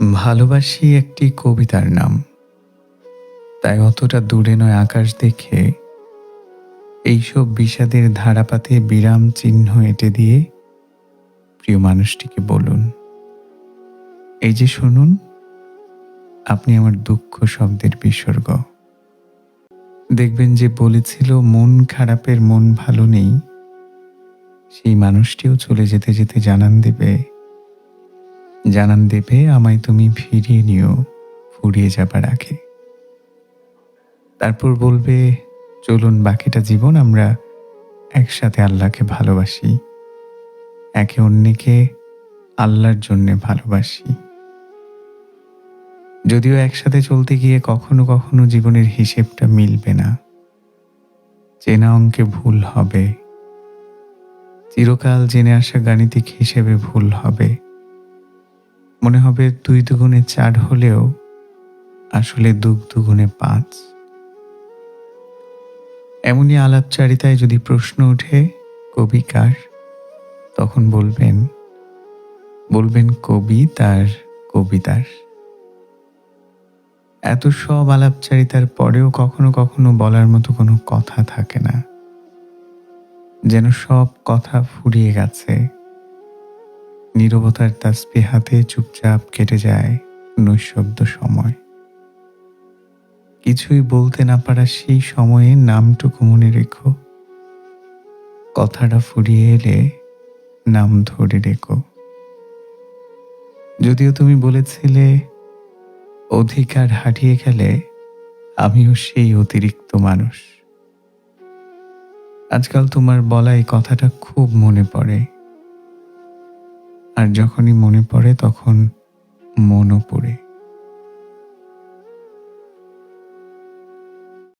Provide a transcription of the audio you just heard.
ভালোবাসি একটি কবিতার নাম। তাই অতটা দূরে নয় আকাশ দেখে। এইসব বিষাদের ধারাপাতে বিরাম চিহ্ন এঁটে দিয়ে প্রিয় মানুষটিকে বলুন, এই যে শুনুন, আপনি আমার দুঃখ শব্দের বিসর্গ। দেখবেন যে বলেছিল, মন খারাপের মন ভালো নেই। সেই মানুষটিও চলে যেতে যেতে জানান দেবে জানান দেবে, আমায় তুমি ফিরিয়ে নিও, ফুরিয়ে যাবার আগে। তারপর বলবে, চলুন বাকিটা জীবন আমরা একসাথে আল্লাহকে ভালোবাসি, একে অন্যকে আল্লাহর জন্যে ভালোবাসি। যদিও একসাথে চলতে গিয়ে কখনো কখনো জীবনের হিসেবটা মিলবে না। চেনা অঙ্কে ভুল হবে। চিরকাল জেনে আসা গাণিতিক হিসেবে ভুল হবে। মনে হবে দুই দুগুণে চার হলেও আসলে দুগ দুগুণে পাঁচ। এমনই আলাপচারিতায় যদি প্রশ্ন ওঠে, কবি কার? তখন বলবেন বলবেন কবি তার কবিতার। এত সব আলাপচারিতার পরেও কখনো কখনো বলার মতো কোনো কথা থাকে না। যেন সব কথা ফুরিয়ে গেছে। নীরবতার তাসবি হাতে চুপচাপ কেটে যায় নৈশব্দ সময়। কিছুই বলতে না পারা সেই সময়ে নামটুকু মনে রেখো। কথাটা ফুরিয়ে এলে নাম ধরে রেখো। যদিও তুমি বলেছিলে, অধিকার হারিয়ে গেলে আমিও সেই অতিরিক্ত মানুষ। আজকাল তোমার বলা এই কথাটা খুব মনে পড়ে। আর যখনই মনে পড়ে তখন মনও পড়ে।